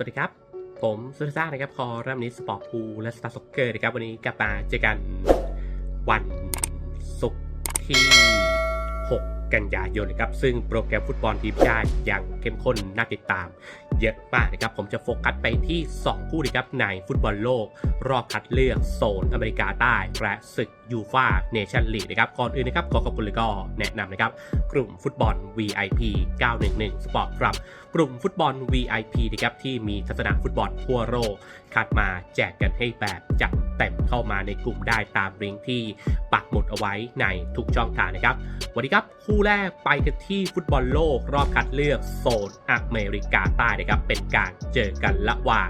สวัสดีครับ ผมสุดซ่านะครับ คอรัมนิสปอร์ตพูและสตาร์สกเกอร์นะครับ วันนี้กลับมาเจอกันวันศุกร์ที่ 6 กันยายนนะครับซึ่งโปรแกรมฟุตบอลทีมชาติยังเข้มข้นน่าติดตาม เยอะมากนะครับผมจะโฟกัสไปที่ 2 คู่นะครับในฟุตบอลโลก รอบคัดเลือกโซนอเมริกาใต้และศึกยูฟาเนชั่นลีกนะครับก่อนอื่นนะครับขอขอบคุณเลยก็แนะนำนะครับกลุ่มฟุตบอล VIP 911 Sport ครับกลุ่มฟุตบอล VIP นะครับที่มีทัศนะฟุตบอลทั่วโลกคัดมาแจกกันให้แบบจัดเต็มเข้ามาในกลุ่มได้ตามลิงก์ที่ปักหมุดเอาไว้ในทุกช่องทางนะครับวันนี้ครับคู่แรกไปกันที่ฟุตบอลโลกรอบคัดเลือกโซนอเมริกาใต้นะครับ เป็นการเจอกันระหว่าง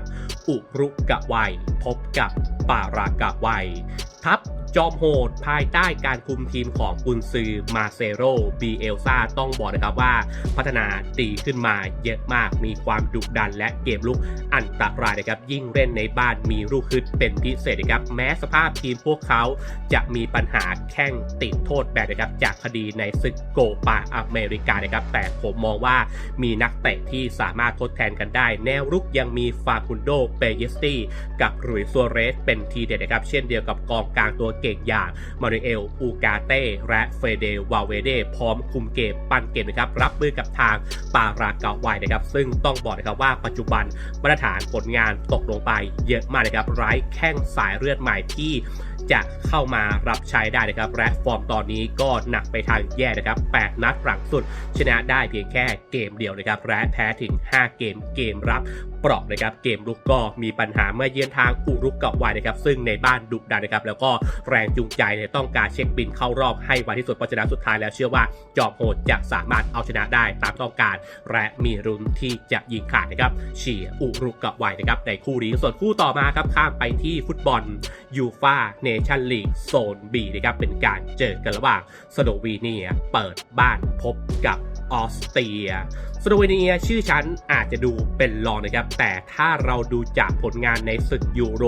อุรุกะไวพบกับปารากะไวทัพ จอมโหดภายใต้การคุมทีมของกุนซือมาเซโรบีเอลซาต้องบอกนะครับว่า พัฒนาดีขึ้นมาเยอะมากมีความดุดันและเกมลุกอันตรายนะครับ ยิ่งเล่นในบ้านมีลูกฮึดเป็นพิเศษนะครับ แม้สภาพทีมพวกเขาจะมีปัญหาแข้งติดโทษแบบนะครับ จากคดีในศึกโกปาอเมริกานะครับ แต่ผมมองว่ามีนักเตะที่สามารถทดแทนกันได้ แนวรุกยังมีฟาคุนโดเปเยสตี้กับรุยซัวเรสเป็นทีเด็ดนะครับ เช่นเดียวกับกองกลางตัวเก่งอย่างมาริเอลอูกาเต้และเฟเดวาเวเดพร้อมคุมเกมปั้นเกมนะครับรับมือกับทางปารากาไวนะครับ ซึ่งต้องบอกนะครับว่าปัจจุบันมาตรฐานผลงานตกลงไปเยอะมากนะครับไร้แข้งสายเลือดใหม่ที่จะเข้ามารับใช้ได้นะครับและฟอร์มตอนนี้ก็หนักไปทางแย่นะครับ 8 นัดหลังสุด ชนะได้เพียงแค่เกมเดียวนะครับและแพ้ถึง 5 เกมเกมรับเปราะนะครับเกมลุกก็มีปัญหาเมื่อเยือนทางอุรุกกับไวนะครับซึ่งในบ้านดุดันนะครับแล้วก็แรงจูงใจเนี่ยต้องการเช็คบินเข้ารอบให้ไวที่สุดเพราะฉะนั้นสุดท้ายแล้วเชื่อว่าจอบโหดจะสามารถเอาชนะได้ตามต้องการ และมีรุนที่จะยิงขาดนะครับเชียร์อุรุกกับไวนะครับในคู่นี้ส่วนคู่ต่อมาครับข้ามไปที่ฟุตบอลยูฟาเนชั่นลีกโซน B นะครับเป็นการเจอกันระหว่างสโลวีเนียเปิดบ้านพบกับ ออสเตรียสโลเวเนียชื่อชั้นอาจจะดูเป็นรองนะครับ แต่ถ้าเราดูจากผลงานในศึกยูโร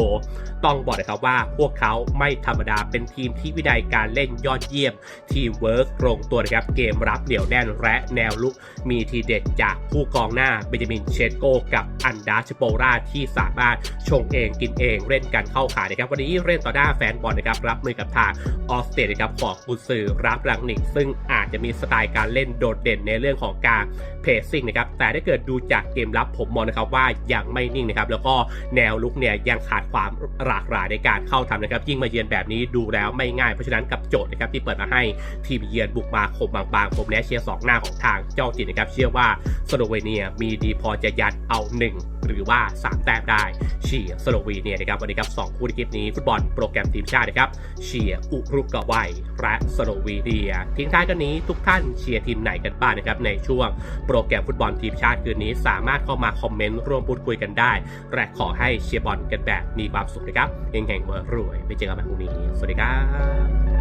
ต้องบอกนะครับว่าพวกเขาไม่ธรรมดาเป็นทีมที่วินัยการเล่นยอดเยี่ยม ทีมเวิร์กตรงตัวนะครับ เกมรับเหนียวแน่นและแนวลุกมีทีเด็ดจากผู้กองหน้าเบนจามินเชสโกกับอันดาชโปราที่สามารถชงเองกินเองเล่นกันเข้าขานะครับ วันนี้เล่นต่อหน้าแฟนบอลนะครับรับมือกับทางออสเตรียนะครับของกุซือรับรังนิกซึ่งอาจจะมีสไตล์การเล่นโดดเด่นในเรื่องของการเพสซิ่งนะครับแต่ถ้าเกิดดูจากเกมรับผมมองนะครับว่ายังไม่นิ่งนะครับแล้วก็แนวลุกเนี่ยยังขาดความหลากหลายในการเข้าทำนะครับยิ่งมาเยือนแบบนี้ดูแล้วไม่ง่ายเพราะฉะนั้นกับโจทย์นะครับที่เปิดมาให้ทีมเยือนบุกมาคมบางๆ ผมแนะเชียร์สองหน้าของทางเจ้าถิ่นนะครับเชื่อว่าสโลเวเนียมีดีพอจะยัดเอา 1 หรือว่า 3 แต้มได้เชียร์สโลวีเนียนะครับวันนี้ครับสองคู่ในคลิปนี้ฟุตบอลโปรแกรมทีมชาตินะครับเชียร์อุรุกวัยและสโลวีเนียทิ้งท้ายกันนี้ทุกท่านเชียร์ทีมไหนกันบ้างนะครับในช่วงโปรแกรมฟุตบอลทีมชาติคืนนี้ สามารถเข้ามาคอมเมนต์ร่วมพูดคุยกันได้และขอให้เชียร์บอลกันแบบมีความสุขนะครับเฮงๆรวยไปเจอกันใหม่พรุ่งนี้ สวัสดีครับ